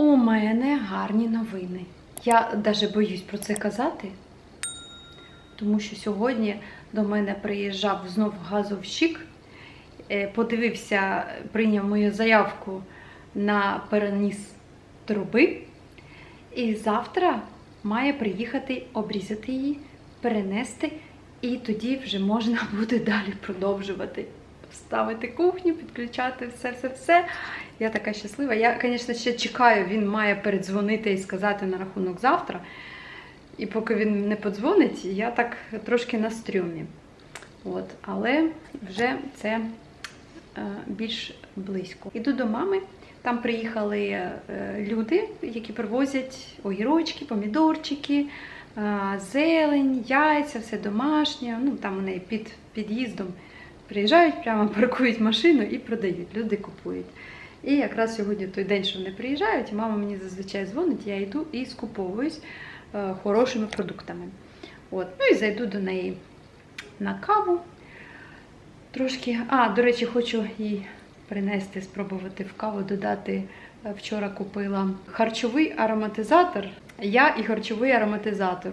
У мене гарні новини. Я навіть боюсь про це казати, тому що сьогодні до мене приїжджав знов газовщик, е, подивився, прийняв мою заявку на переніс труби. І завтра має приїхати обрізати її, перенести, і тоді вже можна буде далі продовжувати. Ставити кухню, підключати все-все-все. Я така щаслива. Я, звісно, ще чекаю, він має передзвонити і сказати на рахунок завтра. І поки він не подзвонить, я так трошки на стрьомі. От, але вже це е, більш близько. Іду до мами. Там приїхали е, люди, які привозять огірочки, помідорчики, е, зелень, яйця, все домашнє. Ну, там у неї під під'їздом приїжджають, прямо паркують машину і продають. Люди купують. І якраз сьогодні той день, що вони приїжджають, мама мені зазвичай дзвонить, я йду і скуповуюсь е, хорошими продуктами. От. Ну і зайду до неї на каву. Трошки. А, до речі, хочу їй принести, спробувати в каву додати. Е, Вчора купила харчовий ароматизатор. Я і харчовий ароматизатор.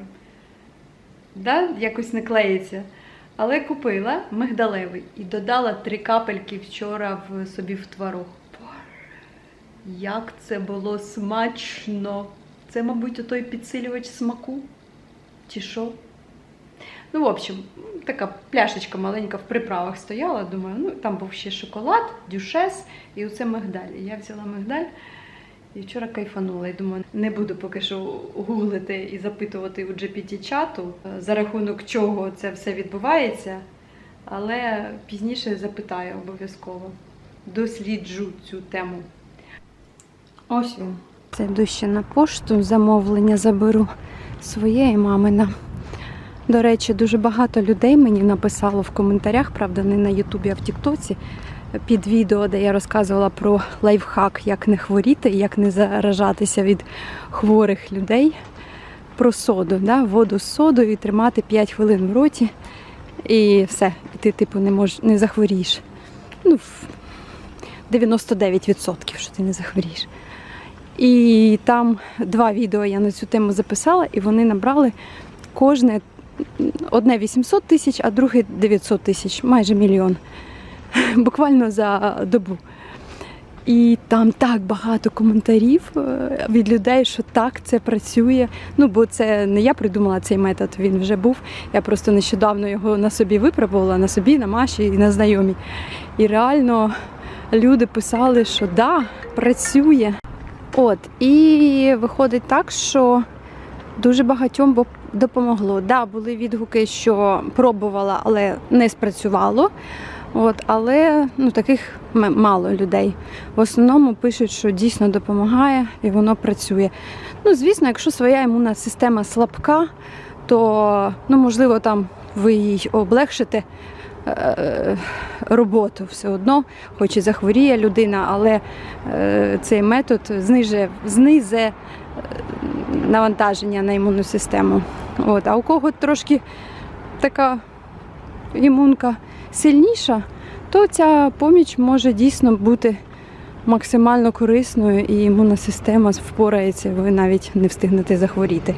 Да? Якось не клеїться. Але купила мигдалевий і додала три капельки вчора в собі в творог. Як це було смачно! Це, мабуть, той підсилювач смаку. Чи що? Ну, в общем, така пляшечка маленька в приправах стояла. Думаю, ну там був ще шоколад, дюшес і оце мигдаль. Я взяла мигдаль і вчора кайфанула. І думаю, не буду поки що гуглити і запитувати у GPT-чату, е, за рахунок чого це все відбувається. Але пізніше запитаю обов'язково. Досліджу цю тему. Ось він. Це йду ще на пошту, замовлення заберу своє і мамина. До речі, дуже багато людей мені написало в коментарях, правда, не на Ютубі, а в Тіктоці, під відео, де я розказувала про лайфхак, як не хворіти, як не заражатися від хворих людей. Про соду, да? воду з содою і тримати 5 хвилин в роті, і все, і ти, типу, не мож, не захворієш. Ну, 99%, що ти не захворієш. І там два відео я на цю тему записала, і вони набрали кожне одне 800 тисяч, а друге 900 тисяч, майже мільйон. Буквально за добу. І там так багато коментарів е, від людей, що так це працює. Ну, бо це не я придумала цей метод, він вже був. Я просто нещодавно його на собі випробувала, на собі, на Маші і на знайомій. І реально люди писали, що да, працює. От, і виходить так, що дуже багатьом допомогло. Да, були відгуки, що пробувала, але не спрацювало. От, але ну, таких мало людей. В основному пишуть, що дійсно допомагає і воно працює. Ну, звісно, якщо своя імунна система слабка, то ну, можливо там ви їй облегшите е, роботу все одно, хоч і захворіє людина, але е, цей метод знижує, знизить е, навантаження на імунну систему. От. А у кого трошки така імунка сильніша, то ця поміч може дійсно бути максимально корисною і імунна система впорається, ви навіть не встигнете захворіти.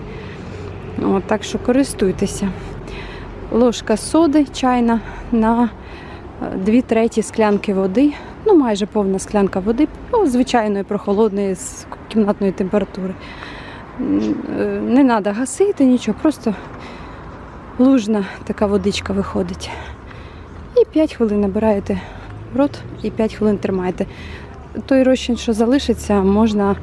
От, так що користуйтеся. Ложка соди чайна на 2 треті склянки води, ну майже повна склянка води, ну, звичайної прохолодної з кімнатної температури. Е, Не треба гасити нічого, просто лужна така водичка виходить. І 5 хвилин набираєте в рот і 5 хвилин тримаєте. Той розчин, що залишиться, можна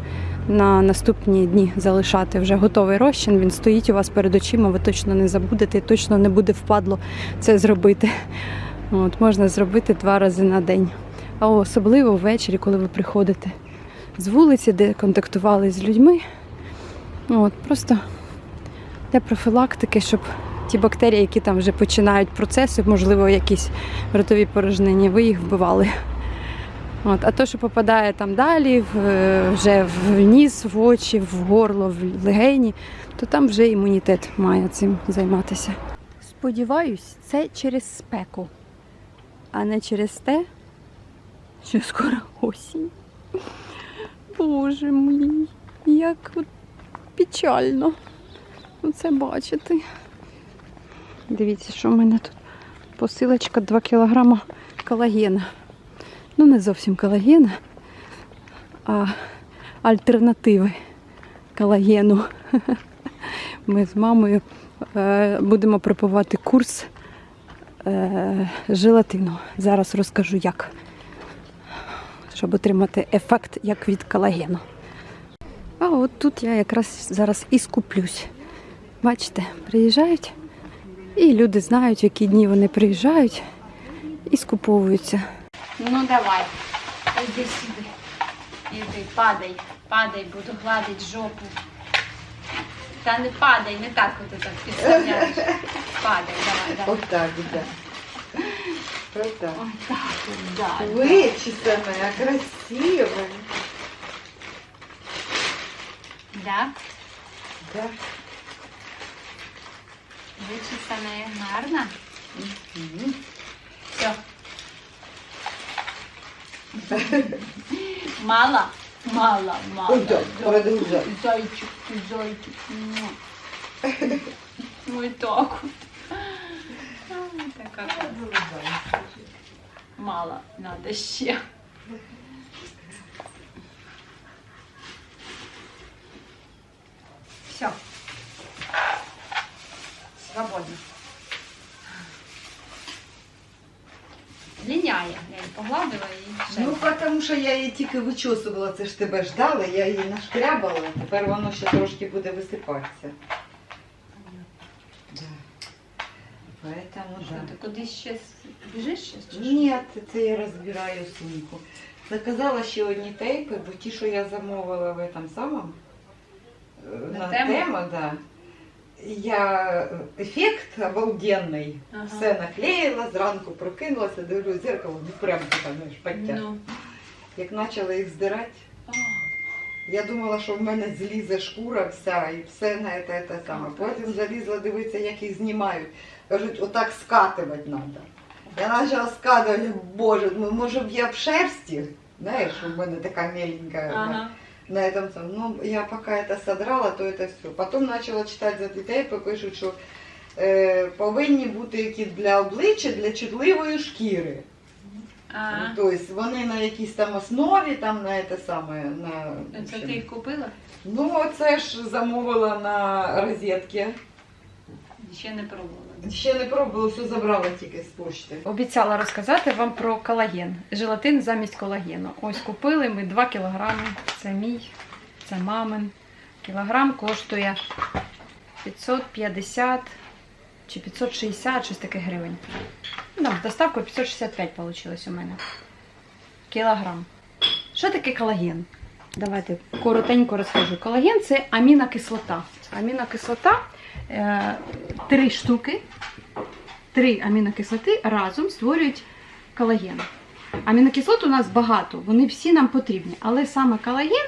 на наступні дні залишати вже готовий розчин. Він стоїть у вас перед очима, ви точно не забудете, точно не буде впадло це зробити. От, можна зробити два рази на день. А особливо ввечері, коли ви приходите з вулиці, де контактували з людьми. От, просто для профілактики, щоб ті бактерії, які там вже починають процеси, можливо, якісь ротові порожнення, ви їх вбивали. От, а то, що попадає там далі, вже в ніс, в очі, в горло, в легені, то там вже імунітет має цим займатися. Сподіваюсь, це через спеку, а не через те, що скоро осінь. Боже мій. як печально це бачити. Дивіться, що в мене тут посилочка 2 кг колагена. Ну, не зовсім колагена, а альтернативи колагену. Ми з мамою е, будемо пропивати курс е, желатину. Зараз розкажу як, щоб отримати ефект як від колагену. А от тут я якраз зараз і скуплюсь. Бачите, приїжджають, і люди знають, в які дні вони приїжджають і скуповуються. Ну давай, иди сюда. Иди, падай, падай, буду гладить жопу. Та не падай, не так от так підставляєш. Падай, давай, давай. Отак, да. Отак. Ой, так, да. Вычесанная, красивая. Да? Да. Вичесана гарно. Мгм. Все. Мало? Мало, мало. Зайчик, ты зайчик. Муа. Ой, так. Така мало надо ще. Все. Свободно. Ліняє. Я її погладила і ще. Ну, потому що я її тільки вичосувала, це ж тебе ждала, я її нашкрябала, тепер воно ще трошки буде висипатися. Да. Поэтому, Що, да. ти кудись ще біжиш чи що? Ні, це я розбираю сумку. Заказала ще одні тейпи, бо ті, що я замовила в этом самому е, На на тему? тему, да. Я е, ефект обалденний. Ага. Все наклеїла, зранку прокинулася, дивлюсь зеркало, ну прям така, знаєш, паття. Ну. Як почала їх здирати, А, я думала, що в мене злізе шкура вся і все на те, те саме. Потім залізла дивитися, як їх знімають. Кажуть, отак скатувати треба. Я почала скатувати, боже, ну може б я в шерсті, знаєш, у мене така меленька Ага на этом самом. Ну, я пока это содрала, то это все. Потом начала читати за тейпи, пишуть, що е, повинні бути які для обличчя, для чутливої шкіри. А, Тобто вони на якійсь там основі, там на те саме. На, в це общем. ти їх купила? Ну, це ж замовила на розетки. Ще не пробувала. Ще не пробувала, все забрала тільки з почти. Обіцяла розказати вам про колаген. Желатин замість колагену. Ось купили ми 2 кілограми. Це мій, це мамин. Кілограм коштує 550 чи 560, щось таке гривень. Ну, з доставкою 565 вийшло у мене. Кілограм. Що таке колаген? Давайте коротенько розкажу. Колаген це амінокислота. Амінокислота три штуки три амінокислоти разом створюють колаген. Амінокислот у нас багато, вони всі нам потрібні, але саме колаген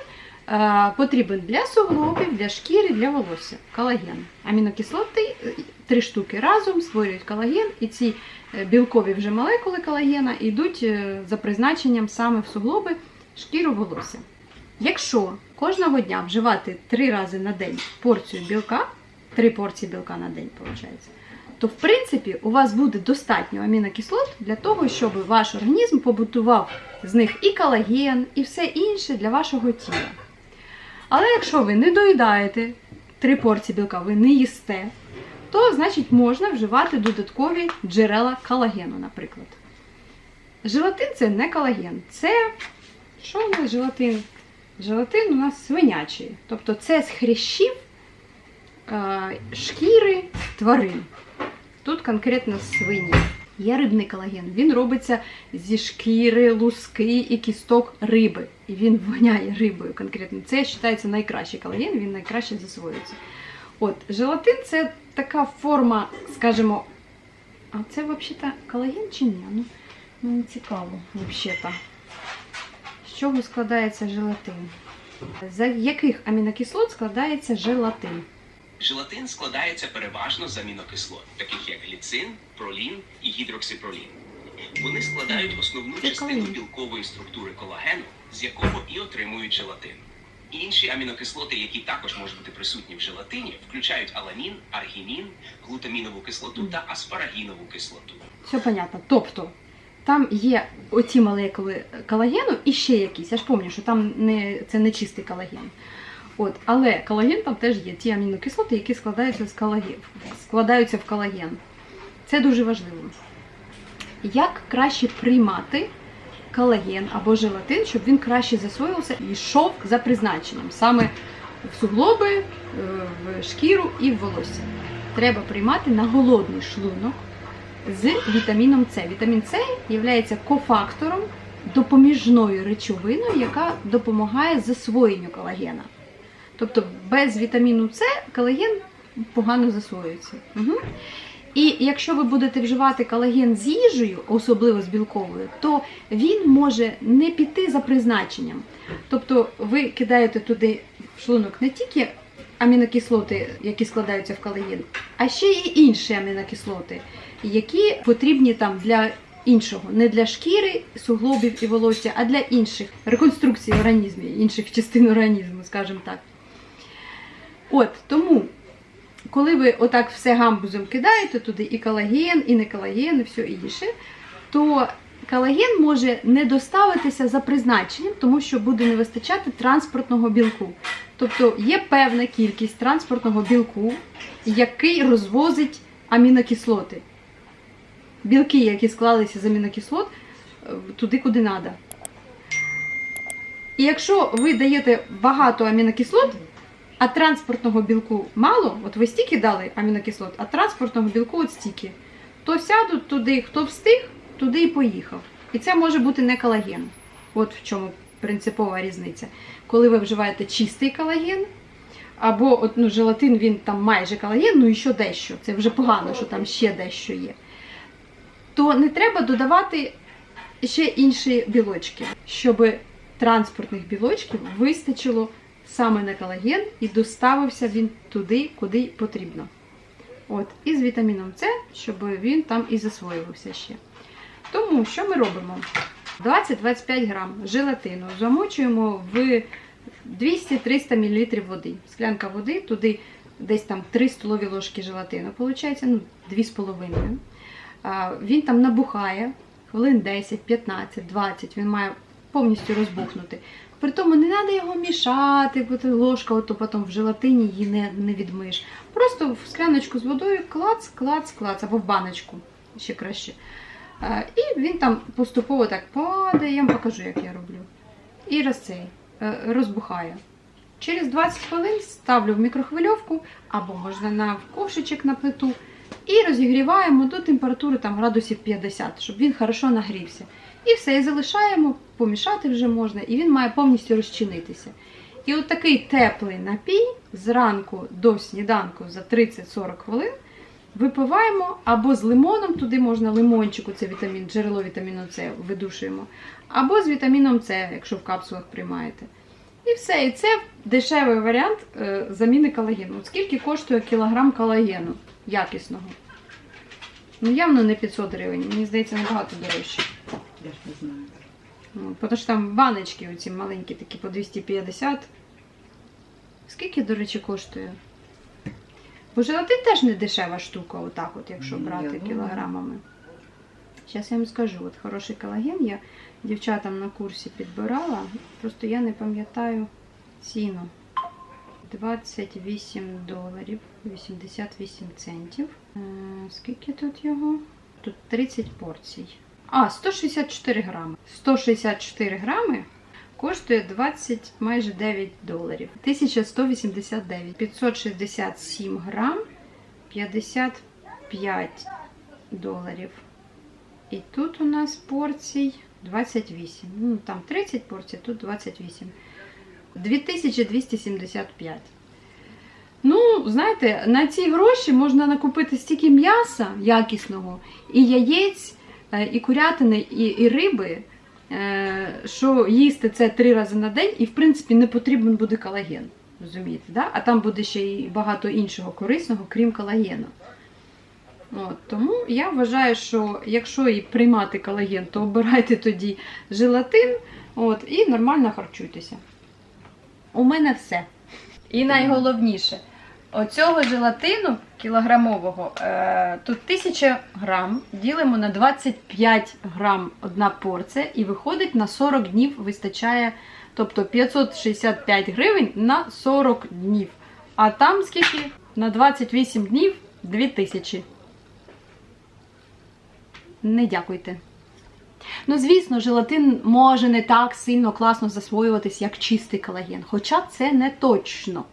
е, потрібен для суглобів, для шкіри, для волосся. Колаген. Амінокислоти е, три штуки разом створюють колаген, і ці е, білкові вже молекули колагена йдуть е, за призначенням саме в суглоби, шкіру, волосся. Якщо кожного дня вживати три рази на день порцію білка, три порції білка на день, виходить, то в принципі у вас буде достатньо амінокислот для того, щоб ваш організм побутував з них і колаген, і все інше для вашого тіла. Але якщо ви не доїдаєте три порції білка, ви не їсте, то значить можна вживати додаткові джерела колагену, наприклад. Желатин це не колаген, це що у нас желатин? Желатин у нас свинячий. Тобто це з хрящів шкіри тварин. Тут конкретно свині. Є рибний колаген. Він робиться зі шкіри, луски і кісток риби. І він воняє рибою конкретно. Це вважається найкращий колаген, він найкраще засвоюється. От, желатин це така форма, скажімо, а це взагалі колаген чи ні? Ну, мені цікаво, взагалі. З чого складається желатин? З яких амінокислот складається желатин? Желатин складається переважно з амінокислот, таких як гліцин, пролін і гідроксипролін. Вони складають основну частину білкової структури колагену, з якого і отримують желатин. Інші амінокислоти, які також можуть бути присутні в желатині, включають аламін, аргінін, глутамінову кислоту та аспарагінову кислоту. Все понятно. Тобто там є оці молекули колагену і ще якісь. Я ж пам'ятаю, що там не, це не чистий колаген. От, але колаген там теж є ті амінокислоти, які складаються, з колаген, складаються в колаген. Це дуже важливо. Як краще приймати колаген або желатин, щоб він краще засвоювався і йшов за призначенням, саме в суглоби, е, в шкіру і в волосся. Треба приймати на голодний шлунок з вітаміном С. Вітамін С є кофактором, допоміжною речовиною, яка допомагає засвоєнню колагена. Тобто без вітаміну С колаген погано засвоюється. Угу. І якщо ви будете вживати колаген з їжею, особливо з білковою, то він може не піти за призначенням. Тобто ви кидаєте туди в шлунок не тільки амінокислоти, які складаються в колаген, а ще й інші амінокислоти, які потрібні там для іншого, не для шкіри, суглобів і волосся, а для інших реконструкції організму, інших частин організму, скажімо так. От тому, коли ви отак все гамбузом кидаєте туди і колаген, і не колаген, і все інше, то колаген може не доставитися за призначенням, тому що буде не вистачати транспортного білку. Тобто є певна кількість транспортного білку, який розвозить амінокислоти. Білки, які склалися з амінокислот, е, туди, куди треба. І якщо ви даєте багато амінокислот, а транспортного білку мало, от ви стільки дали амінокислот, а транспортного білку от стільки, то сядуть туди, хто встиг, туди і поїхав. І це може бути не колаген. От в чому принципова різниця. Коли ви вживаєте чистий колаген, або от, ну, желатин, він там майже колаген, ну і що дещо. Це вже погано, що там ще дещо є. То не треба додавати ще інші білочки, щоб транспортних білочків вистачило саме на колаген і доставився він туди, куди потрібно. От, і з вітаміном С, щоб він там і засвоювався ще. Тому що ми робимо? 20-25 грам желатину замочуємо в 200-300 мл води. Склянка води, туди десь там 3 столові ложки желатину, виходить, ну, 2,5. Він там набухає хвилин 10, 15, 20, він має повністю розбухнути. При тому не треба його мішати, бо ложка, ото потім в желатині її не, не відмиш. Просто в скляночку з водою клац, клац, клац, або в баночку ще краще. Е, І він там поступово так падає, я вам покажу, як я роблю. І роз цей, е, розбухає. Через 20 хвилин ставлю в мікрохвильовку або можна на ковшичок на плиту. І розігріваємо до температури там, градусів 50, щоб він хорошо нагрівся. І все, і залишаємо, помішати вже можна, і він має повністю розчинитися. І от такий теплий напій зранку до сніданку за 30-40 хвилин випиваємо або з лимоном, туди можна лимончику, це вітамін, джерело вітаміну С видушуємо, або з вітаміном С, якщо в капсулах приймаєте. І все. І це дешевий варіант е, заміни колагену. От скільки коштує кілограм колагену якісного? Ну, явно не 500 гривень, мені здається, набагато дорожче. Я ж не знаю. Ну, Тому що там баночки оці маленькі, такі по 250. Скільки, до речі, коштує? Бо желатин теж не дешева штука, отак от, якщо Ну, я брати кілограмами. Зараз я вам скажу, от хороший колаген я дівчатам на курсі підбирала, просто я не пам'ятаю ціну. 28 доларів 88 центів. Е, Скільки тут його? Тут 30 порцій. А, 164 грами. 164 грами коштує 20 майже 9 доларів. 1189. 567 грам 55 доларів. І тут у нас порцій 28. Ну, там 30 порцій, тут 28. 2275. Ну, знаєте, на ці гроші можна накупити стільки м'яса якісного, і яєць, і курятини, і, і риби, е, що їсти це три рази на день, і в принципі не потрібен буде колаген. Розумієте, да? А там буде ще й багато іншого корисного, крім колагену. От, тому я вважаю, що якщо і приймати колаген, то обирайте тоді желатин от, і нормально харчуйтеся. У мене все. І найголовніше, оцього желатину кілограмового, е, тут 1000 грам, ділимо на 25 грам одна порція і виходить на 40 днів вистачає, тобто 565 гривень на 40 днів. А там скільки? На 28 днів 2000. Не дякуйте. Ну, звісно, желатин може не так сильно класно засвоюватись, як чистий колаген, хоча це не точно.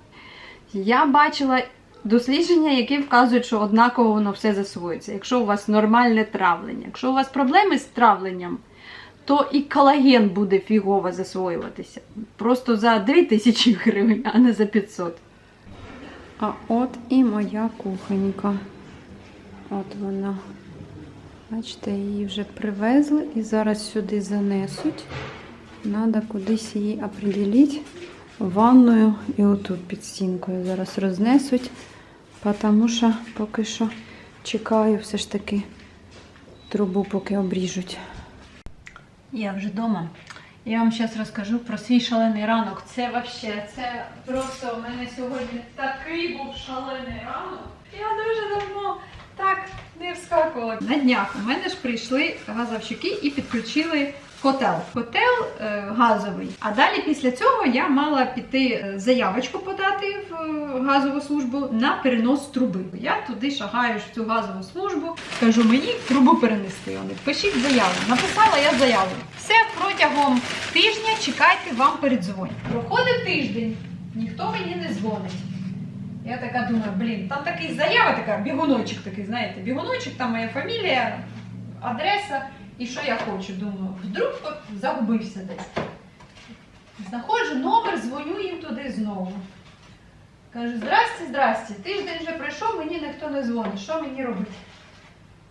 Я бачила дослідження, які вказують, що однаково воно все засвоюється. Якщо у вас нормальне травлення, якщо у вас проблеми з травленням, то і колаген буде фігово засвоюватися. Просто за 2000 гривень, а не за 500. А от і моя кухонька. От вона. Бачите, її вже привезли і зараз сюди занесуть. Надо кудись її определити ванною і отут під стінкою зараз рознесуть, тому що поки що чекаю все ж таки трубу, поки обріжуть. Я вже вдома. Я вам зараз розкажу про свій шалений ранок. Це вообще, це просто у мене сьогодні такий був шалений ранок. Я дуже давно так не вскакувала. На днях у мене ж прийшли газовщики і підключили котел. Котел е, газовий. А далі після цього я мала піти е, заявочку подати в е, газову службу на перенос труби. Я туди шагаю в цю газову службу, кажу мені трубу перенести. Вони пишіть заяву. Написала я заяву. Все протягом тижня чекайте, вам передзвонять. Проходить тиждень, ніхто мені не дзвонить. Я така думаю, блін, там такий заява, така, бігуночок такий, знаєте, бігуночок, там моя фамілія, адреса і що я хочу. Думаю, вдруг загубився десь. Знаходжу номер, дзвоню їм туди знову. Кажу, здрасте, здрасте, тиждень вже пройшов, мені ніхто не дзвонить. Що мені робити?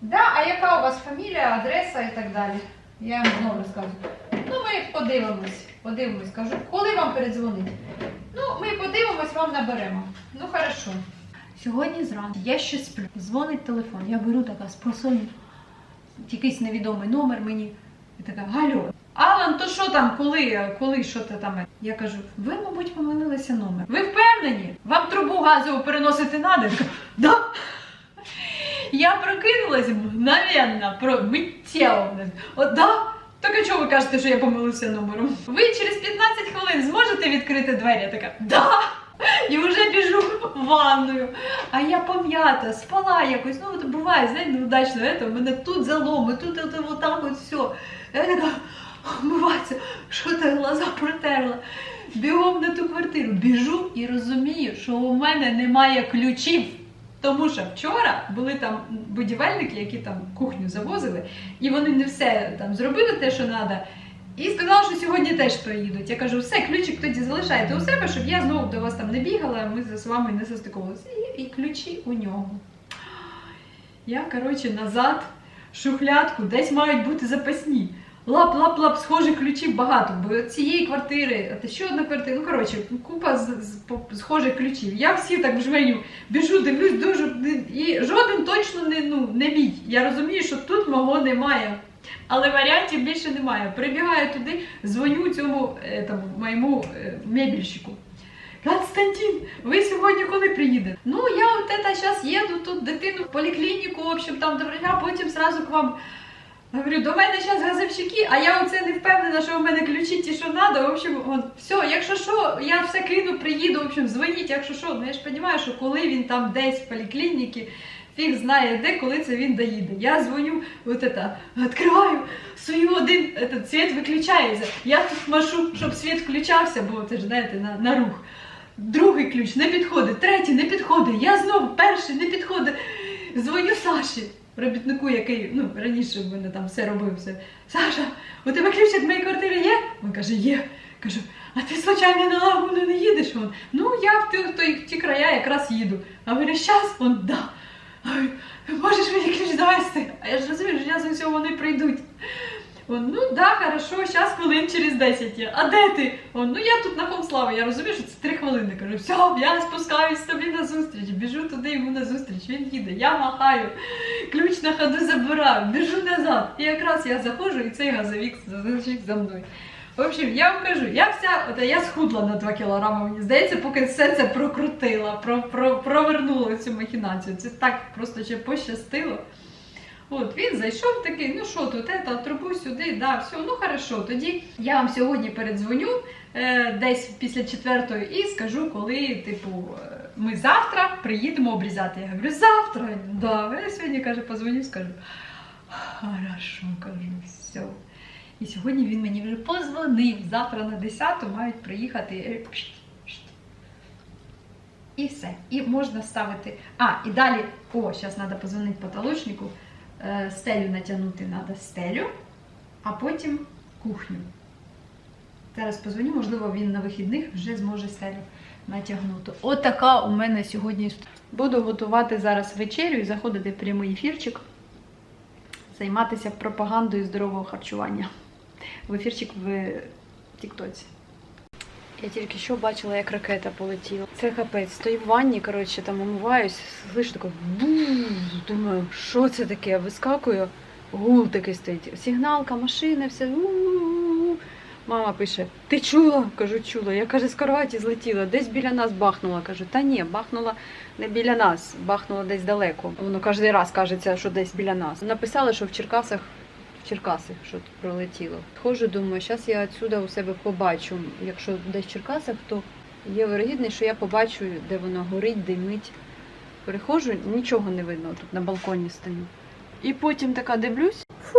Да, а яка у вас фамілія, адреса і так далі? Я їм знову розказую. Ну, ми подивимось, подивимось. Кажу, коли вам передзвонить? Ну, ми подивимось, вам наберемо. Ну, хорошо. Сьогодні зранку я ще сплю. Дзвонить телефон. Я беру така з. Якийсь невідомий номер мені. І така, Галю, Алан, то що там, коли, коли що ти там? Я кажу, ви, мабуть, помилилися номер. Ви впевнені? Вам трубу газову переносити надо? Да. Я прокинулась мгновенно, про миттєво. От да. Так а чого ви кажете, що я помилився номером? Ви через 15 хвилин зможете відкрити двері? Я така, да! І вже біжу в ванною. А я пом'ята, спала якось. Ну, от буває, знаєте, неудачно, это, мене тут заломи, тут от, от, так от все. Я така вмиватися, що ти глаза протерла. Бігом на ту квартиру, біжу і розумію, що у мене немає ключів. Тому що вчора були там будівельники, які там кухню завозили, і вони не все там зробили те, що треба. І сказали, що сьогодні теж приїдуть. Я кажу, все, ключик тоді залишайте у себе, щоб я знову до вас там не бігала, ми з вами не застиковувалися. І, ключі у нього. Я, коротше, назад, в шухлядку, десь мають бути запасні. Лап-лап-лап, схожих ключів багато, бо цієї квартири, а ще одна квартира, ну коротше, купа з, з, схожих ключів. Я всі так жменю біжу, дивлюсь дуже, і жоден точно не, ну, не мій. Я розумію, що тут мого немає. Але варіантів більше немає. Прибігаю туди, дзвоню цьому е, там, моєму е, мебільщику. Константин, ви сьогодні коли приїдете? Ну, я от это зараз їду тут дитину в поліклініку, в там добре, а потім сразу к вам. Говорю, до мене зараз газовщики, а я оце не впевнена, що у мене ключі ті, що треба. В общем, он, все, якщо що, я все кину, приїду, в общем, дзвоніть, якщо що. Ну я ж розумію, що коли він там десь в поліклініці, фіг знає де, коли це він доїде. Я дзвоню, от это, відкриваю, свою один, этот, світ виключається. Я тут машу, щоб світ включався, бо це ж знаєте, на, на рух. Другий ключ не підходить, третій не підходить. Я знову перший не підходить. Дзвоню Саші, робітнику, який ну, раніше в мене там все робив. Все. Саша, у тебе ключ від моєї квартири є? Він каже, є. Кажу, а ти случайно на лагуну не їдеш? Він, ну я в ті, в ті, края якраз їду. А говорю, щас? Він, да. Можеш мені ключ довести? А я ж розумію, що зараз усього вони прийдуть. Он, ну да, хорошо, зараз хвилин через 10 є. А де ти? Он, ну я тут на Хомславі, я розумію, що це 3 хвилини. Кажу, все, я спускаюсь тобі на зустріч, біжу туди йому на зустріч, він їде, я махаю, ключ на ходу забираю, біжу назад. І якраз я заходжу, і цей газовік за мною. В общем, я вам кажу, я вся, я схудла на 2 кілограми, мені здається, поки все це прокрутила, про, про, провернула цю махінацію. Це так просто ще пощастило. От він зайшов такий, ну що тут, это, трубу сюди, да, все, ну хорошо. Тоді я вам сьогодні передзвоню е, десь після четвертої і скажу, коли, типу, е, ми завтра приїдемо обрізати. Я говорю, завтра? Да. Я сьогодні каже, позвоню, скажу. Хорошо, кажу, все. І сьогодні він мені вже позвонив. Завтра на 10 мають приїхати. Я говорю, «Пшт, пшт». І все. І можна ставити. А, і далі, о, зараз треба позвонити потолочнику. Е, Стелю натягнути треба стелю, а потім кухню. Зараз позвоню, можливо, він на вихідних вже зможе стелю натягнути. От у мене сьогодні. Буду готувати зараз вечерю і заходити в прямий ефірчик, займатися пропагандою здорового харчування. В ефірчик в Тіктоці. Я тільки що бачила, як ракета полетіла. Це капець. Стою в ванні, коротше, там умиваюсь, слышу таке бум. Думаю, що це таке? Вискакую, гул такий стоїть. Сигналка, машина, все. у-у-у. Мама пише: Ти чула? Кажу, чула. Я каже, з кроваті злетіла, десь біля нас бахнула. Кажу, та ні, бахнула не біля нас, бахнула десь далеко. Воно кожен раз кажеться, що десь біля нас. Написали, що в Черкасах. В Черкасах що тут пролетіло. Ходжу, думаю, зараз я відсюди у себе побачу. Якщо десь в Черкасах, то є вирогідність, що я побачу, де воно горить, димить. Переходжу, нічого не видно, тут на балконі стою. І потім така дивлюсь. Фу,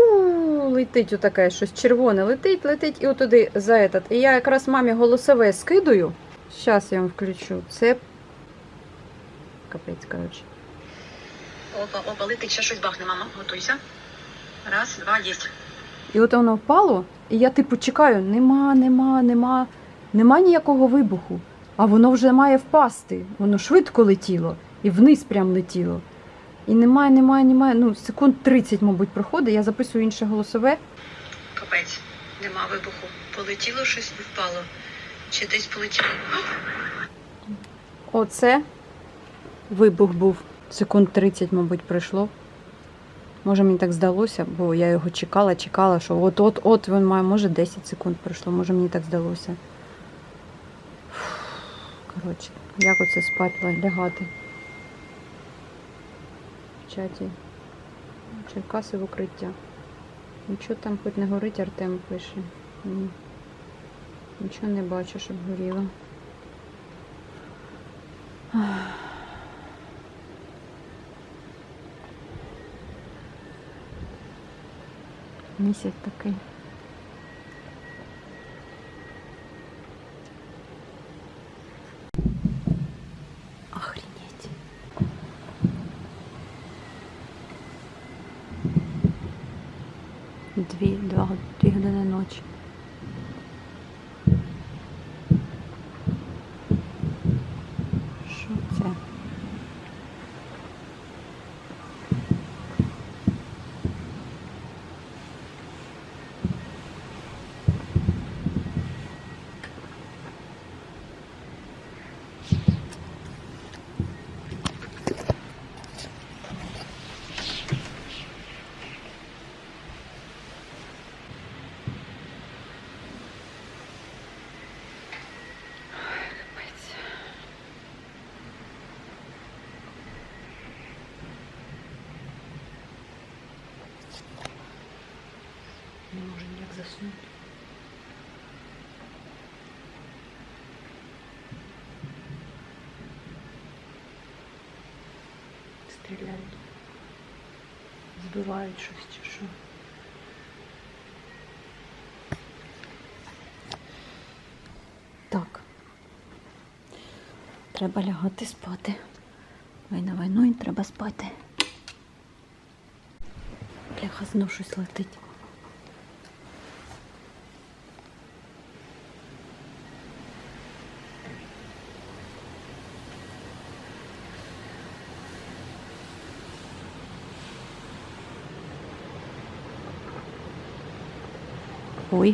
летить отаке щось червоне, летить, летить і отуди за этот. І я якраз мамі голосове скидаю. Зараз я вам включу. Це капець, коротше. Опа, опа, летить, ще щось бахне, мама. Готуйся. Раз, два, єсть. І от воно впало, і я типу чекаю, нема, нема, нема, нема ніякого вибуху. А воно вже має впасти. Воно швидко летіло і вниз прям летіло. І немає, немає, немає. Ну, секунд 30, мабуть, проходить. Я записую інше голосове. Капець, нема вибуху. Полетіло щось і впало. Чи десь полетіло? Оце вибух був. Секунд 30, мабуть, пройшло. Може, мені так здалося, бо я його чекала, чекала, що от-от-от він має, може 10 секунд пройшло, може мені так здалося. Коротше, як оце спати лягати? В чаті. Черкаси в укриття. Нічого там хоч не горить, Артем пише. Ні. Нічого не бачу, щоб горіло. Місяць такий. Стріляють. Збивають щось чи що. Так. Треба лягати спати. Війна війною треба спати. Бляха, знов щось летить. Ой.